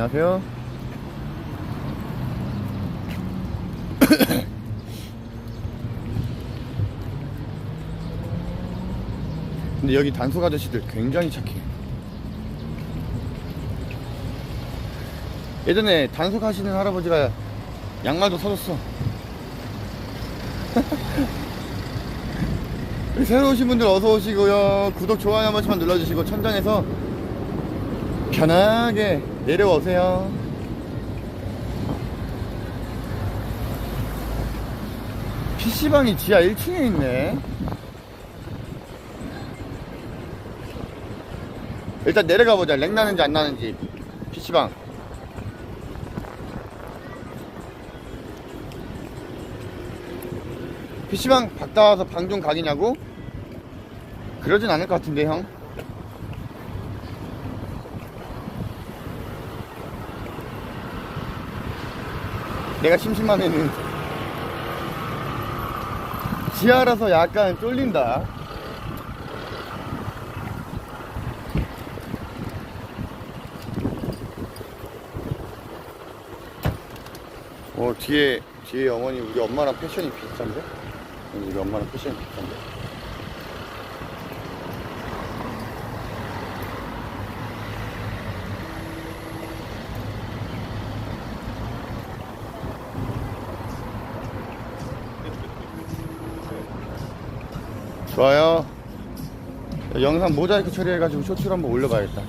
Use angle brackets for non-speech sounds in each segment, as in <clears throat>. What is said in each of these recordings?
안녕하세요. <coughs> 근데 여기 단속 아저씨들 굉장히 착해. 예전에 단속하시는 할아버지가 양말도 사줬어. <laughs> 새로 오신 분들 어서 오시고요. 구독, 좋아요 한 번씩만 눌러주시고 천장에서 편하게 내려오세요. PC방이 지하 1층에 있네. 일단 내려가 보자. 렉 나는지 안 나는지. PC방. PC방 갔다 와서 방종 각이냐고? 그러진 않을 것 같은데, 형. 내가 심심하면은 지하라서 약간 쫄린다. 어 뒤에 뒤에 어머니 우리 엄마랑 패션이 비슷한데? 우리 엄마랑 패션이 비슷한데? 좋아요. 영상 모자이크 처리해가지고 쇼츠로 한번 올려봐야겠다.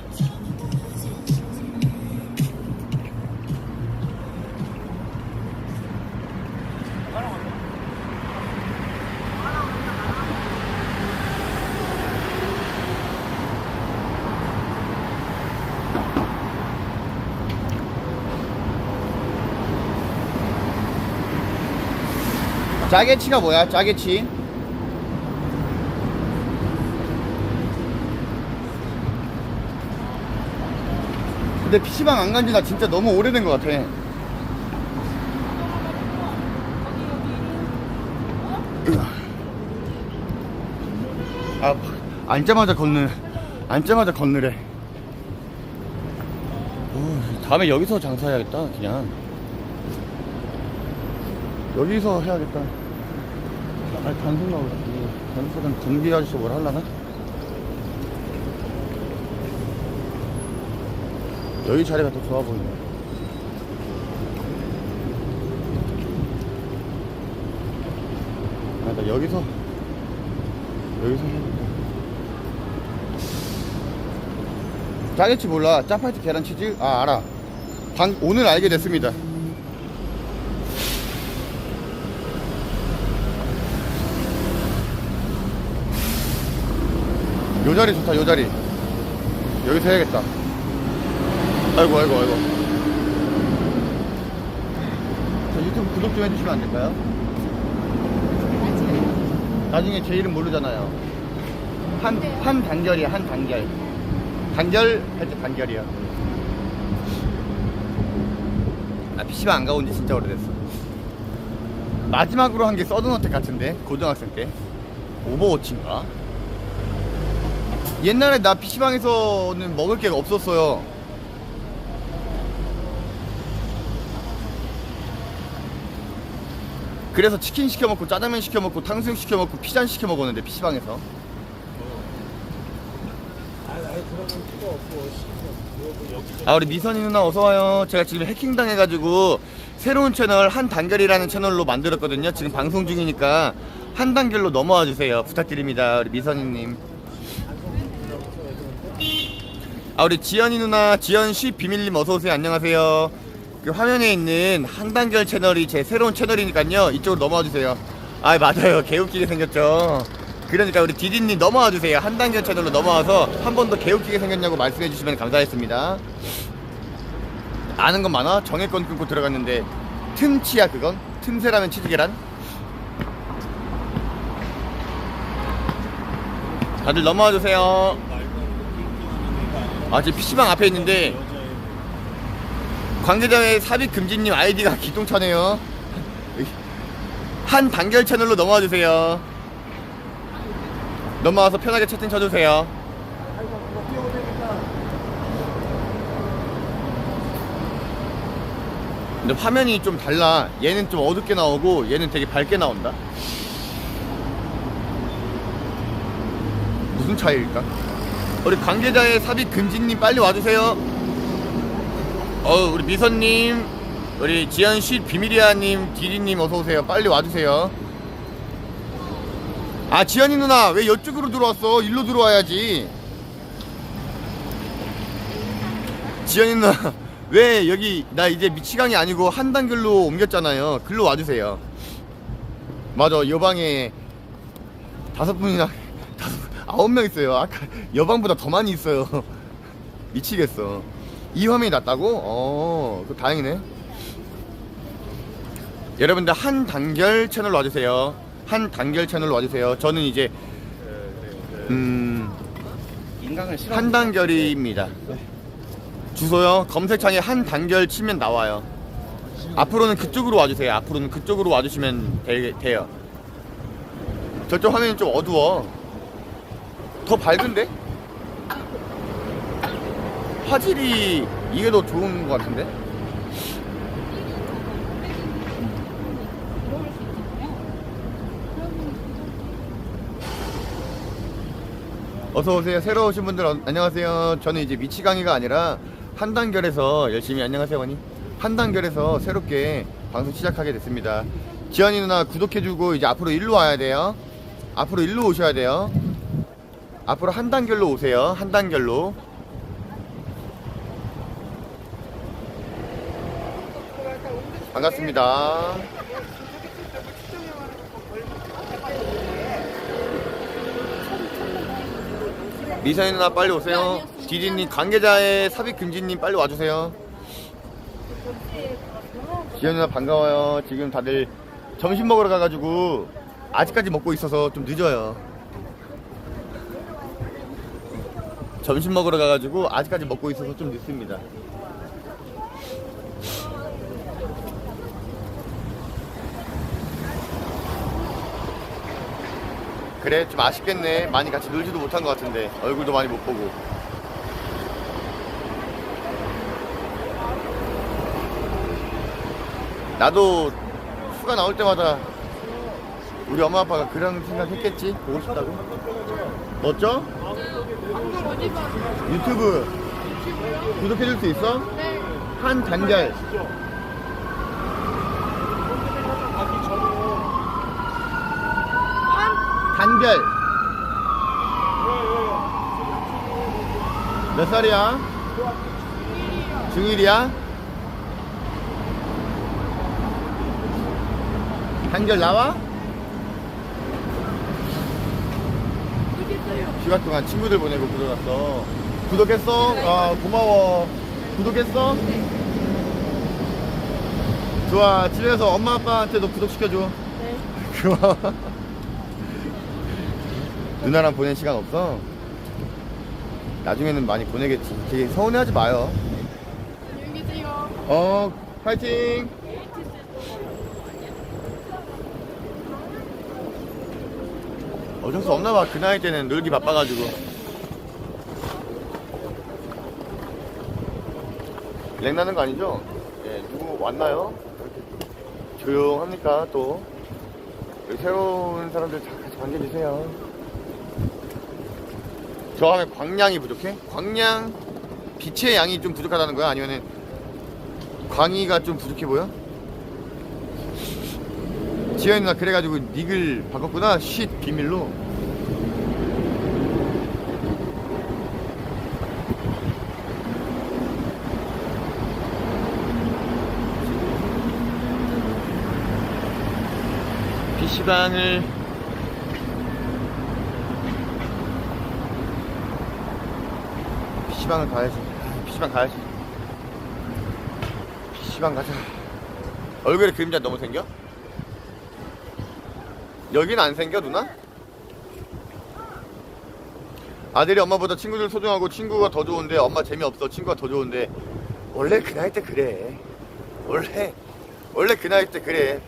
짜게치가 뭐야? 짜게치? 근데 PC방 안 간 지 나 진짜 너무 오래된 것 같아. 아, 앉자마자 걷는, 앉자마자 걷느래. 오, 다음에 여기서 장사해야겠다, 그냥. 여기서 해야겠다. 아, 단속 나오겠다. 단속은 등비 아저씨 뭘 하려나? 여기 자리가 더 좋아 보이네. 아, 나 여기서, 여기서. 짜겠지 몰라. 짜파게티 계란치즈? 아, 알아. 방, 오늘 알게 됐습니다. 요 자리 좋다, 요 자리. 여기서 해야겠다. 아이고, 아이고, 아이고. 저 유튜브 구독 좀 해주시면 안 될까요? 나중에 제 이름 모르잖아요. 한, 한 단결이야, 한 단결. 단결, 할 때 단결이야. 아, PC방 안 가본 지 진짜 오래됐어. 마지막으로 한 게 서든어택 같은데? 고등학생 때. 오버워치인가? 옛날에 나 PC방에서는 먹을 게 없었어요. 그래서 치킨 시켜 먹고 짜장면 시켜 먹고 탕수육 시켜 먹고 피자 시켜 먹었는데 PC방에서. 아 우리 미선이 누나 어서 와요. 제가 지금 해킹 당해가지고 새로운 채널 한 단결이라는 채널로 만들었거든요. 지금 방송 중이니까 한 단결로 넘어와 주세요. 부탁드립니다. 우리 미선이님. 아 우리 지연이 누나 지연 씨 비밀님 어서 오세요. 안녕하세요. 그 화면에 있는 한 단결 채널이 제 새로운 채널이니까요. 이쪽으로 넘어와 주세요. 아 맞아요. 개웃기게 생겼죠. 그러니까 우리 디디님 넘어와 주세요. 한 단결 채널로 넘어와서 한 번 더 개웃기게 생겼냐고 말씀해 주시면 감사하겠습니다. 아는 건 많아? 정액권 끊고 들어갔는데 틈치야 그건? 틈새라면 치즈계란? 다들 넘어와 주세요. 아 지금 PC방 앞에 있는데 관계자의 삽입 금지님 아이디가 기똥차네요. 한 단결 채널로 넘어와 주세요. 넘어와서 편하게 채팅 쳐주세요. 근데 화면이 좀 달라. 얘는 좀 어둡게 나오고 얘는 되게 밝게 나온다. 무슨 차이일까? 우리 관계자의 삽입 금지님 빨리 와주세요. 어, 우리 미선님, 우리 지연씨, 비밀이야님, 디디님 어서 오세요. 빨리 와주세요. 아 지연이 누나 왜 이쪽으로 들어왔어? 일로 들어와야지. 지연이 누나 <laughs> 왜 여기 나 이제 미치광이 아니고 한단길로 옮겼잖아요. 글로 와주세요. 맞아 여방에 다섯 분이나 <laughs> 다섯 아홉 명 있어요. 아까 여방보다 더 많이 있어요. <laughs> 미치겠어. 이 화면이 낫다고? 어, 그 다행이네. 여러분들 한 단결 채널로 와주세요. 한 단결 채널로 와주세요. 저는 이제 음. 인강을 싫어. 한단결입니다. 주소요. 검색창에 한 단결 치면 나와요. 앞으로는 그쪽으로 와주세요. 앞으로는 그쪽으로 와주시면 되, 돼요. 저쪽 화면이 좀 어두워. 더 밝은데? 화질이 이게 더 좋은 것 같은데? 어서 오세요. 새로 오신 분들 어- 안녕하세요. 저는 이제 미치광이가 아니라 한단결에서 열심히 안녕하세요, 원니. 한단결에서 새롭게 방송 시작하게 됐습니다. 지연이 누나 구독해주고 이제 앞으로 일로 와야 돼요. 앞으로 일로 오셔야 돼요. 앞으로 한단결로 오세요. 한단결로. 반갑습니다. 미선이 누나 빨리 오세요. 디디님 관계자의 삽입 금지님 빨리 와주세요. 지연 누나 반가워요. 지금 다들 점심 먹으러 가가지고 아직까지 먹고 있어서 좀 늦어요. 점심 먹으러 가가지고 아직까지 먹고 있어서 좀 늦습니다. 그래 좀 아쉽겠네. 많이 같이 놀지도 못한 것 같은데. 얼굴도 많이 못 보고. 나도 휴가 나올 때마다 우리 엄마 아빠가 그런 생각 했겠지? 보고 싶다고? 멋져? 유튜브 구독해줄 수 있어? 한 단결 단결 몇 살이야? 중1이야? 단결 나와? 휴가 동안 친구들 보내고 구독했어 구독했어? 아 고마워 구독했어? 좋아 집에서 엄마 아빠한테도 구독시켜줘 네. <laughs> 고마워 누나랑 보낸 시간 없어? 나중에는 많이 보내겠지. 되게 서운해하지 마요. 안녕히 계세요. 어, 파이팅! 어쩔 수 없나 봐. 그 나이 때는 놀기 바빠가지고. 렉 나는 거 아니죠? 예, 누구 왔나요? 이렇게 조용합니까, 또? 새로운 사람들 다 같이 반겨주세요. 저 하면 광량이 부족해? 광량, 빛의 양이 좀 부족하다는 거야? 아니면은 광희가 좀 부족해 보여? 지현이 누나 그래가지고 닉을 바꿨구나 쉿 비밀로 PC방을 PC방을 가야지. PC방 가야지. PC방 가자. 얼굴에 그림자 너무 생겨? 여긴 안 생겨 누나? 아들이 엄마보다 친구들 소중하고 친구가 더 좋은데 엄마 재미없어. 친구가 더 좋은데. 원래 그 나이 때 그래. 원래 원래 그 나이 때 그래.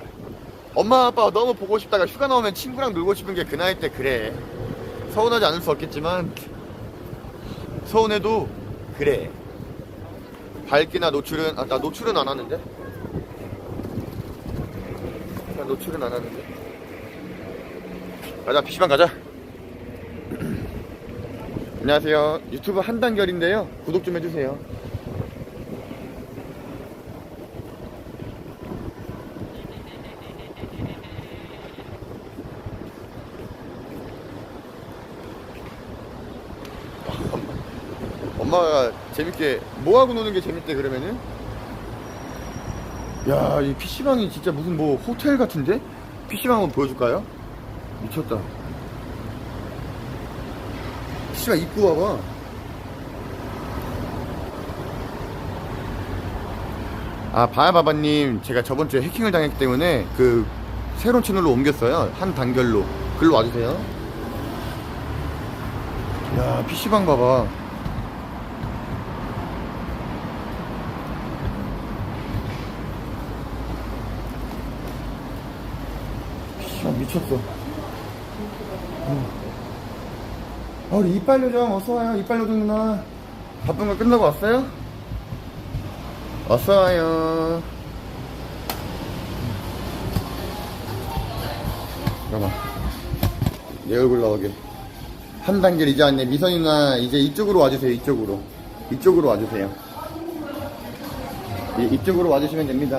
엄마 아빠 너무 보고 싶다가 휴가 나오면 친구랑 놀고 싶은 게 그 나이 때 그래. 서운하지 않을 수 없겠지만 서운해도 그래. 밝기나 노출은 아 나 노출은 안 하는데? 나 노출은 안 하는데? 가자 PC방 가자. <clears throat> 안녕하세요. 유튜브 한단결인데요. 구독 좀 해주세요. 엄마가 재밌게 뭐하고 노는 게 재밌대 그러면은? 야 이 PC방이 진짜 무슨 뭐 호텔 같은데? PC방 한번 보여줄까요? 미쳤다. PC방 입구 봐봐. 아 바야바바님. 제가 저번주에 해킹을 당했기 때문에 그 새로운 채널로 옮겼어요. 한 단결로. 글로 와주세요. 야 PC방 봐봐 아, 미쳤어. 응. 아, 우리 이빨 요정 어서 와요. 이빨 요정 누나. 바쁜 거 끝나고 왔어요? 어서 와요. 잠깐만. 내 얼굴 나오게. 한 단계 이제 왔네. 미선이 누나, 이제 이쪽으로 와주세요. 이쪽으로. 이쪽으로 와주세요. 이, 이쪽으로 와주시면 됩니다.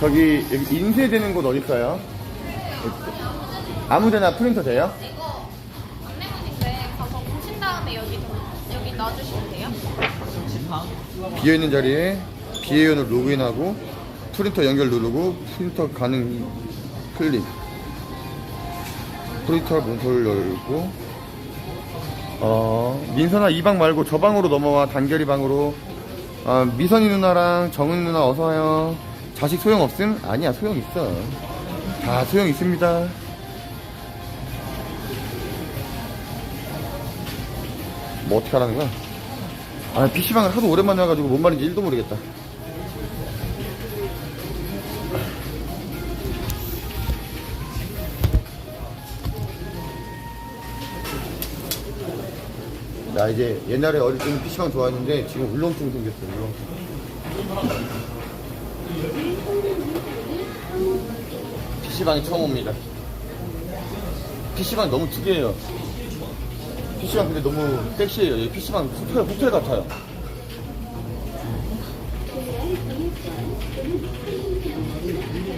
저기 여기 인쇄되는 곳 어디 있어요? 아무데나 프린터 돼요? 이거 안내문인데 가서 보신 다음에 여기 좀 여기 놔주시면 돼요. 비어 있는 자리에 비회원을 로그인하고 프린터 연결 누르고 프린터 가능 클릭 프린터 문서를 열고 어 민선아 이 방 말고 저 방으로 넘어와 단결이 방으로 아, 미선이 누나랑 정은 누나 어서 와요 자식 소용 없음? 아니야 소용 있어 다 소용 있습니다 뭐 어떻게 하라는 거야? 아, PC방을 하도 오랜만에 와가지고 뭔 말인지 1도 모르겠다. 나 이제 옛날에 어릴 때는 PC방 좋아했는데 지금 울렁증 생겼어, 울렁증. PC방에 처음 옵니다. PC방 너무 특이해요. PC방 근데 너무 섹시해요. 여기 PC방 호텔, 호텔 같아요.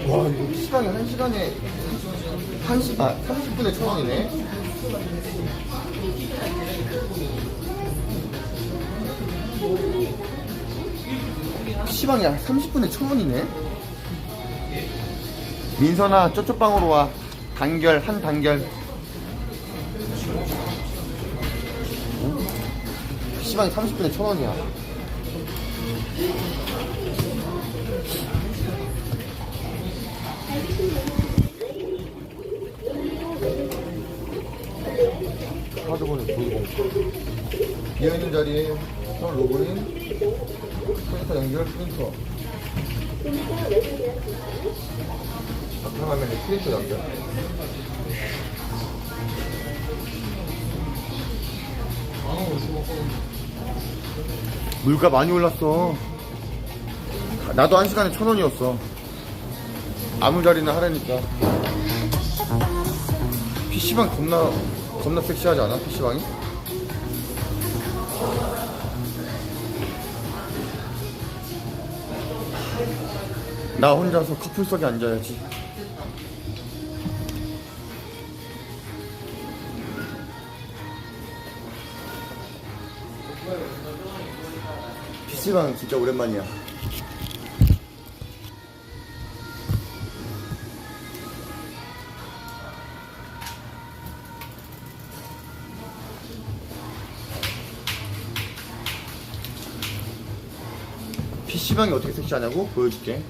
와, 이거 PC방이 한 시간에, 한 시, 아, 30분에 천 원이네. PC방이 한 30분에 천 원이네. 민선아, 방으로 와. 단결, 한 단결. PC방이 30분에 천 원이야. 하드본을 보이고 비어있는 자리에 선 로그인 프린터 연결 프린터 바탕화면에 프린터 연결 물가 많이 올랐어. 나도 한 시간에 천 원이었어. 아무 자리나 하라니까. PC방 겁나 겁나 섹시하지 않아? PC방이? 나 혼자서 커플석에 앉아야지 PC방 진짜 오랜만이야 PC방이 어떻게 섹시하냐고? 보여줄게.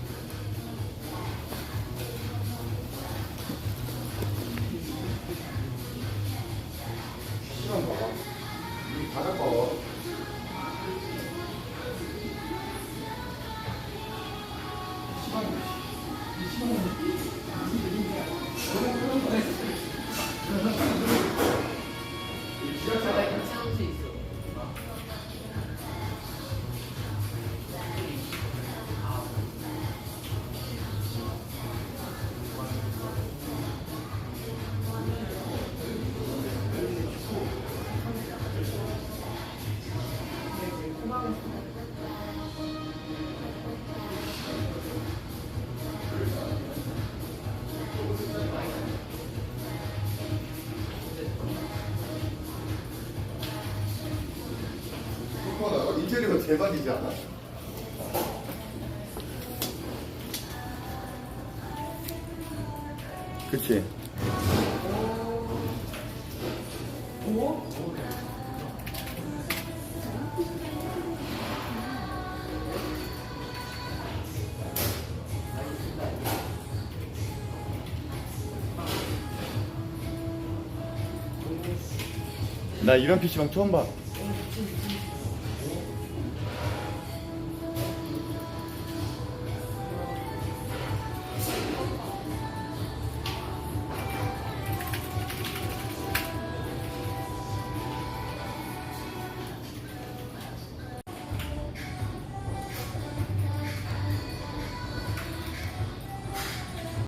Thank you. 인테리어 대박이지 않아? 그치? 나 이런 PC방 처음 봐.